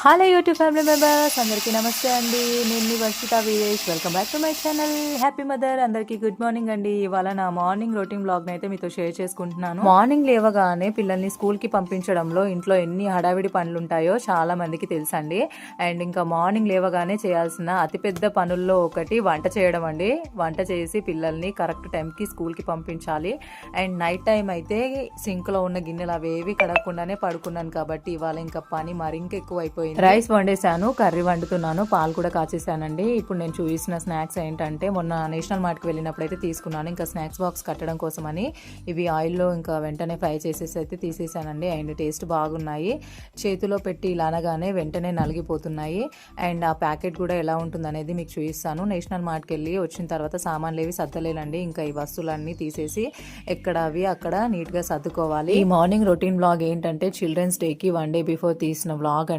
Hello YouTube family members అందరికీ నమస్తే అండి. నేను మీ Varshitha Veeresh. Welcome back to my channel happy mother అందరికీ గుడ్ మార్నింగ్ అండి. ఇవాళ నా మార్నింగ్ రొటీన్ బ్లాగ్ అయితే మీతో షేర్ చేసుకుంటున్నాను. మార్నింగ్ లేవగానే పిల్లల్ని స్కూల్కి పంపించడంలో ఇంట్లో ఎన్ని హడావిడి పనులు ఉంటాయో చాలా మందికి తెలుసండి. అండ్ ఇంకా మార్నింగ్ లేవగానే చేయాల్సిన అతిపెద్ద పనుల్లో ఒకటి వంట చేయడం అండి. వంట చేసి పిల్లల్ని కరెక్ట్ టైంకి స్కూల్కి పంపించాలి. అండ్ నైట్ టైం అయితే సింక్లో ఉన్న గిన్నెలు అవేవి కడగకుండానే పడుకున్నాను కాబట్టి ఇవాళ ఇంకా పని మరింక ఎక్కువ అయిపోయింది రైస్ వండేసాను కర్రీ వండుతున్నాను పాలు కూడా కాచేసానండి ఇప్పుడు నేను చూసిన స్నాక్స్ ఏంటంటే మొన్న నేషనల్ మార్ట్కి వెళ్ళినప్పుడు అయితే తీసుకున్నాను. ఇంకా స్నాక్స్ బాక్స్ కట్టడం కోసమని ఇవి ఆయిల్లో ఇంకా వెంటనే ఫ్రై చేసేసి అయితే తీసేసానండి అండ్ టేస్ట్ బాగున్నాయి. చేతిలో పెట్టి ఇలా అనగానే వెంటనే నలిగిపోతున్నాయి. అండ్ ఆ ప్యాకెట్ కూడా ఎలా ఉంటుంది అనేది మీకు చూపిస్తాను. నేషనల్ మార్ట్కి వెళ్ళి వచ్చిన తర్వాత సామాన్లు ఏవి సర్దలేనండి. ఇంకా ఈ వస్తువులన్నీ తీసేసి ఎక్కడ అవి అక్కడ నీట్గా సర్దుకోవాలి. ఈ మార్నింగ్ రొటీన్ బ్లాగ్ ఏంటంటే చిల్డ్రన్స్ డేకి వన్ డే బిఫోర్ తీసిన బ్లాగ్ అండి